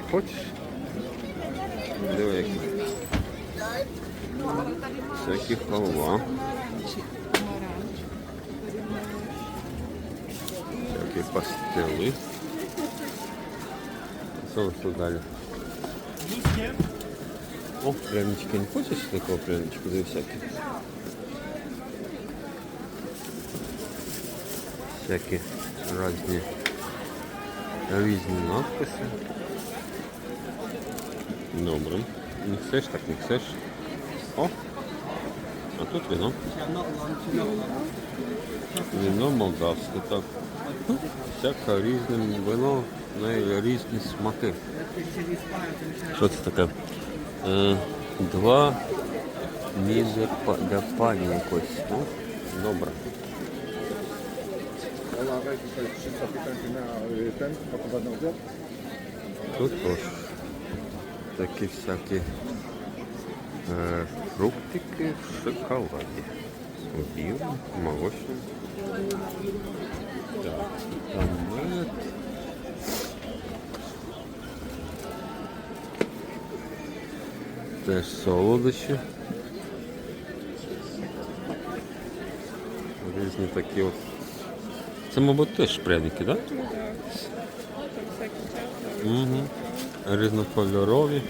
солодощі. Не хочеш? Диви які. Всякі халва. Всякі пастили. Що ви тут далі? О, прянички не хочеш такого пряничку? Да всякі. Всякі різні різні надписи. Добре. Не chcеш, так не chcеш. О! А тут вино. Вино молдавське, так. Всяке різне вино, різні смаки. Що це таке? Е, два па- для пані якось. Ну, добре. Ola, weź такі всякі е, фруктики в шоколаді. Білі, молочні. Так, там мед. Теж солодощі. Різні такі от. Це, мабуть, теж пряники, так? Да? Угу. Різнокольорові.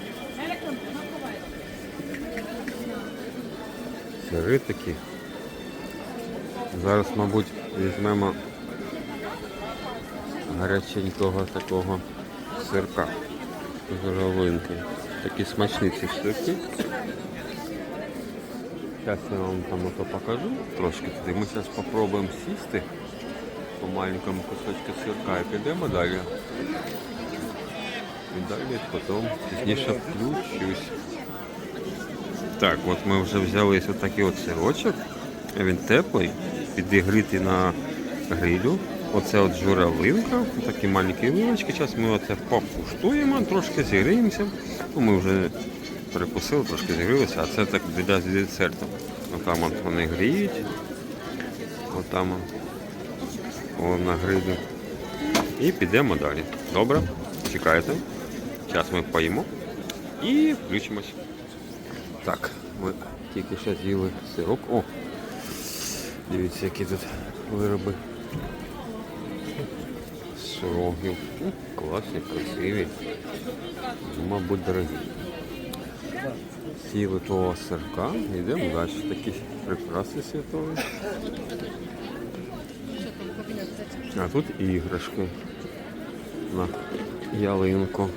Сири такі. Зараз, мабуть, візьмемо гаряченького такого сирка з ровинки. Такі смачні ці сирки. Зараз я вам там ото покажу трошки туди. Ми зараз спробуємо сісти по маленькому кусочку сирка і підемо далі. І далі потім пізніше включусь. Так, от ми вже взяли ось такий от сирочок. Він теплий, підігрітий на грилю. Оце от журавлинка, такі маленькі вилочки. Зараз ми оце покуштуємо, трошки зігріємося. Ну, ми вже перекусили, трошки зігрілися, а це так для десерту. Отам от вони гріють. Отам он. О, на грилі. І підемо далі. Добре, чекайте. Зараз ми поїмо і включимось. Так, ми тільки що з'їли сирок. О! Дивіться, які тут вироби. Сирогів. Класні, красиві. Мабуть, дорогі. Сіли того сирка, йдемо далі. Такі прикраси святові. А тут іграшки на ялинку.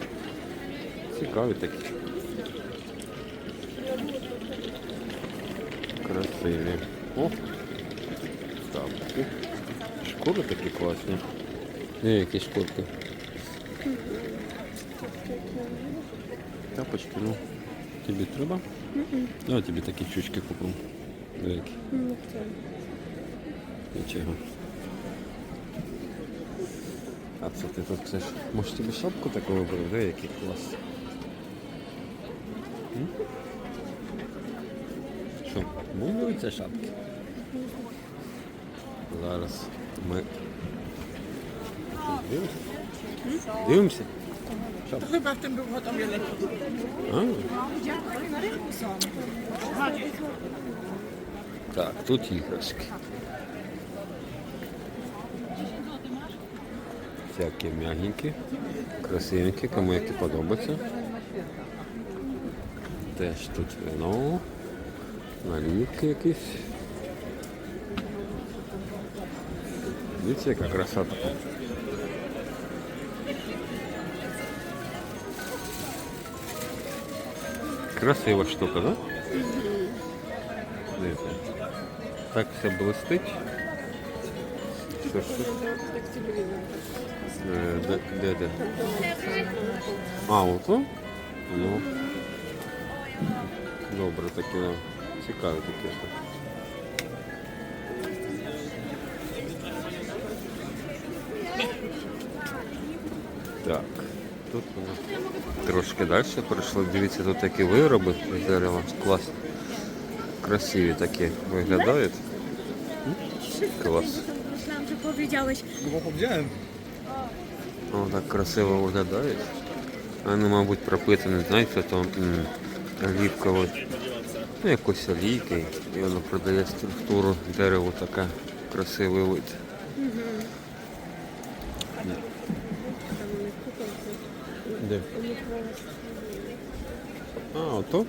Цікаві такі. Красиві. О! Тапки. Шкури такі класні. Є які шкурки. Тапочки, ну. Тобі треба? Давай тобі такі чучки купимо. Деякі. Нічого. А це ти тут chcеш? Може тобі шапку таку вибрати? Де який клас? М? Це шапки? Зараз ми дивимося. Дивимося? Chyba w tym był gotowy lepiej. Так, тут іграшки. Всякі м'ягенькі, красивенькі, кому які подобаються. Теж тут вино, налівки якісь. Дивіться, яка красота. Красива штука, да? Дивіться. Так все блистить. Що ж тут? Е, Де, де, де? А, ото? Ну. Добре таке. Да. Цікаве таке. Так. Тут воно трошки далі пройшли. Дивіться, тут такі вироби з дерева. Клас. Красиві такі виглядають. Клас. Powiedziałeś, No bo powiedziałem. Воно так красиво виглядає. Воно, мабуть, пропитане, знаєте, то м, олівковою, ну, якось олійкою. І воно продає структуру дерева така красивий вид. Де? А, ото?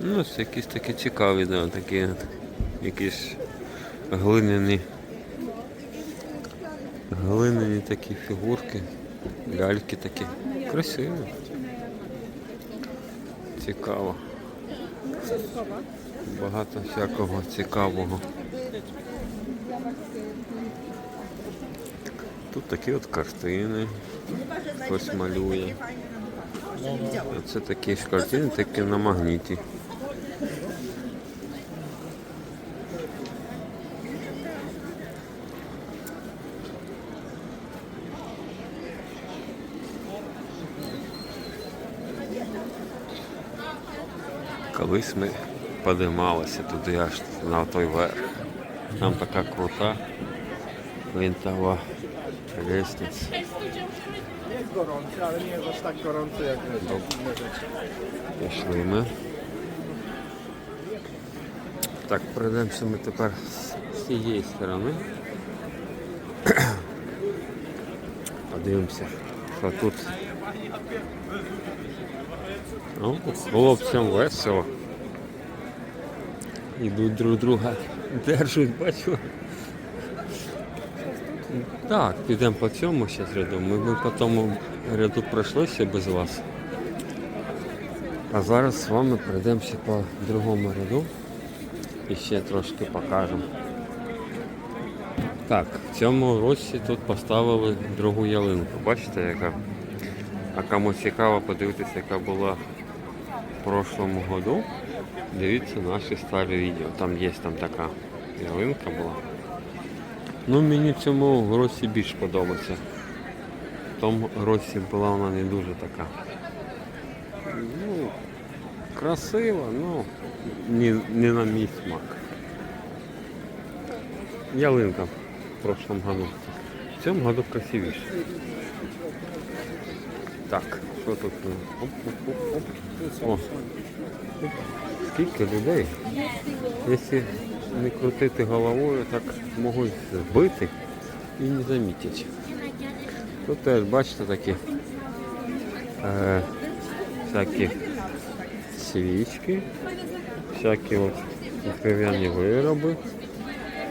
Ну, це якісь такі цікаві, да, такі якісь глиняні. Глиняні такі фігурки, ляльки такі. Красиві. Цікаво. Багато всякого цікавого. Тут такі от картини. Хтось малює. Це такі ж картини, такі на магніті. Колись ми подималися туди аж на той верх. Там така крута винтова лестниця. Jest. Пішли ми. Так, пройдемося ми тепер з цієї сторони. Подивимося, що тут. Ну, хлопцям весело. Ідуть друг друга, держать, бачу. Так, підемо по цьому зараз ряду. Ми, ми по тому ряду пройшлися без вас. А зараз з вами пройдемося по другому ряду і ще трошки покажемо. Так, в цьому році тут поставили другу ялинку. Бачите, яка? А кому цікаво подивитися, яка була в прошлому году, дивіться наші старі відео. Там є там така ялинка була. Ну, мені в цьому році більш подобається. В тому році була вона не дуже така. Ну, красиво, ну не, не на мій смак. Ялинка в прошлом году. В цьому году красивіше. Так, що тут? Оп, оп, оп, оп. О. Скільки людей? Якщо не крутити головою, так можуть збити і не замітити. Тут теж бачите такі е, всякі свічки, всякі от дерев'яні вироби,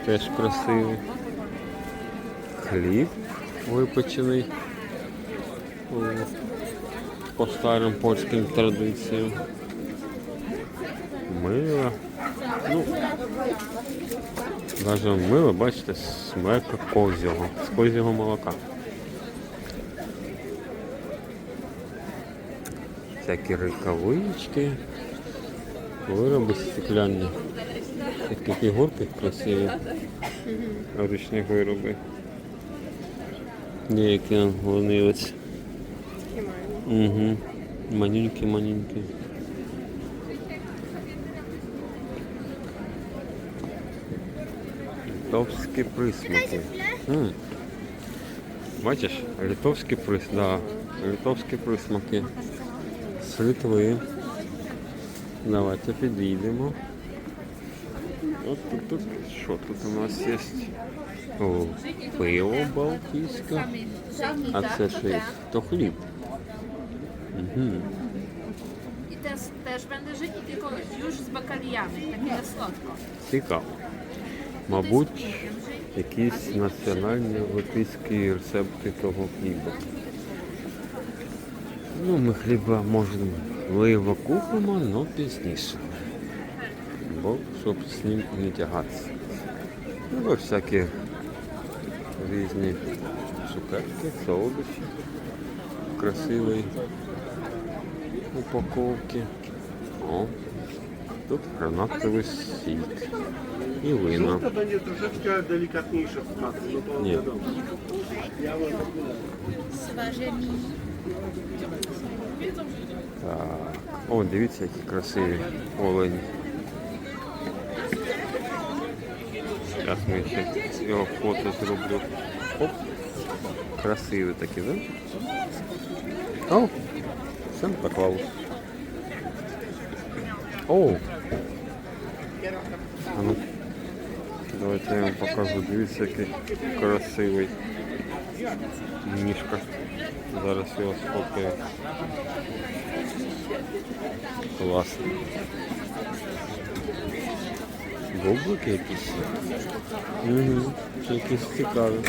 теж красиві. Хліб випечений по старим польським традиціям. Мило. Ну, навіть мило, бачите, смека козього, з козього молока. всякі рукавички, вироби стекляні. Такі фігурки красиві. Ручні вироби. Деякі вони. Угу. Манюнькі, манюнькі. Литовські присмаки. М. Бачиш, литовські прис, да, литовські присмаки. З Литви. Давайте підійдемо. От тут, тут що тут у нас є? О, пиво балтійське. А це що є? То хліб. Угу. I też, też żyć, tylko już z bakaliami, takie na słodko. Цікаво. Мабуть, якісь національні латвійські рецепти того хліба. Ну, ми хліба можливо купимо, але пізніше. Бо щоб з ним не тягатися. Ну, ось всякі різні цукерки, солодощі, красиві упаковки. О, тут гранатовий сік і вина. To będzie troszeczkę delikatniejsze w smaku, no to Nie. wiadomo. Так. О, дивіться, які красиві олені. Зараз ми ще його фото зроблю. Оп. Красивий такий, да? О, Санта Клаус. О! А ну, давайте я вам покажу. Дивіться, який красивий мішка. Зараз його сфоткаю. Класно. Бублики якісь. Угу. Якісь цікаві.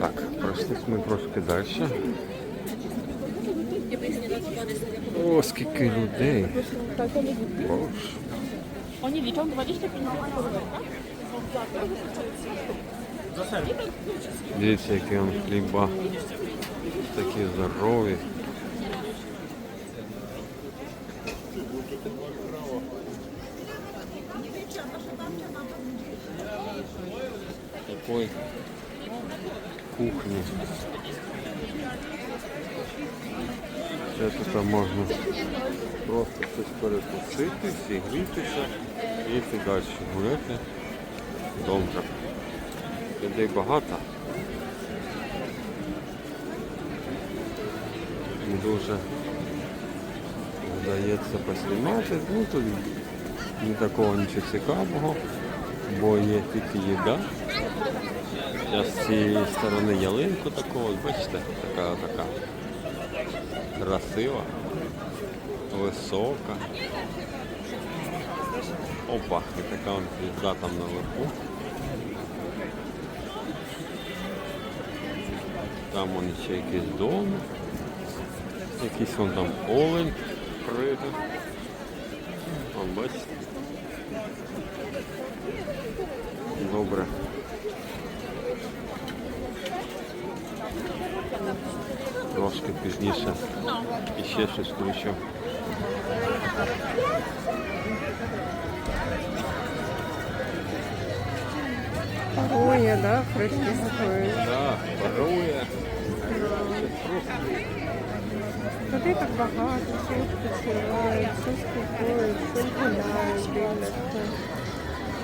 Так, пройшлись ми трошки далі. О, скільки людей. Боже. Oni liczą 25 Дивіться, які он хліба. Такі здорові. Такой кухні. Це тут можна просто щось перекусити, зігрітися і йти далі гуляти. Добре. Людей багато. Дуже вдається поснімати. Ну тут не такого нічого цікавого, бо є тільки їда. Зараз з цієї сторони ялинку такого, бачите, така така красива, висока. Опа, і така он звізда там наверху. Там вон ще якийсь дом. Якийсь вон там олень прийде. Вон бачите. Добре. Трошки пізніше. І ще щось включу. Парує, да, фришки готують. Так, парує. Туди так багато, всі відпочивають, всі спілкують, всі гуляють, дивляться.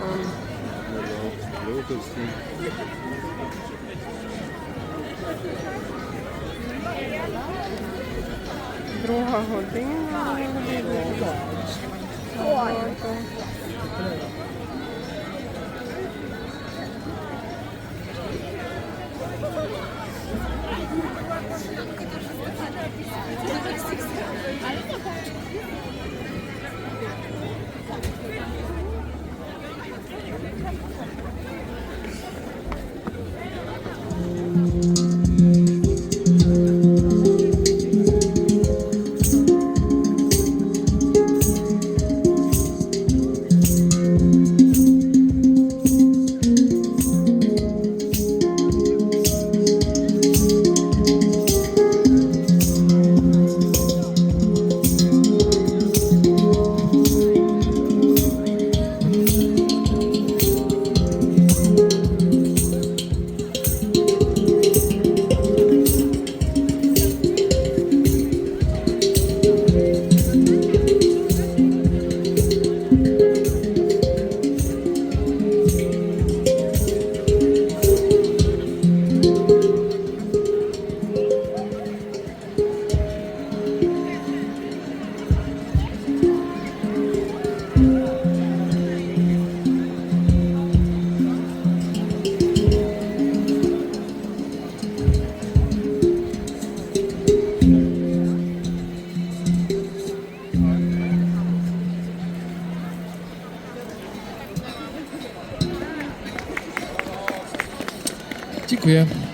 Ам, Люди всі. Друга година. Багато. Dziękuję.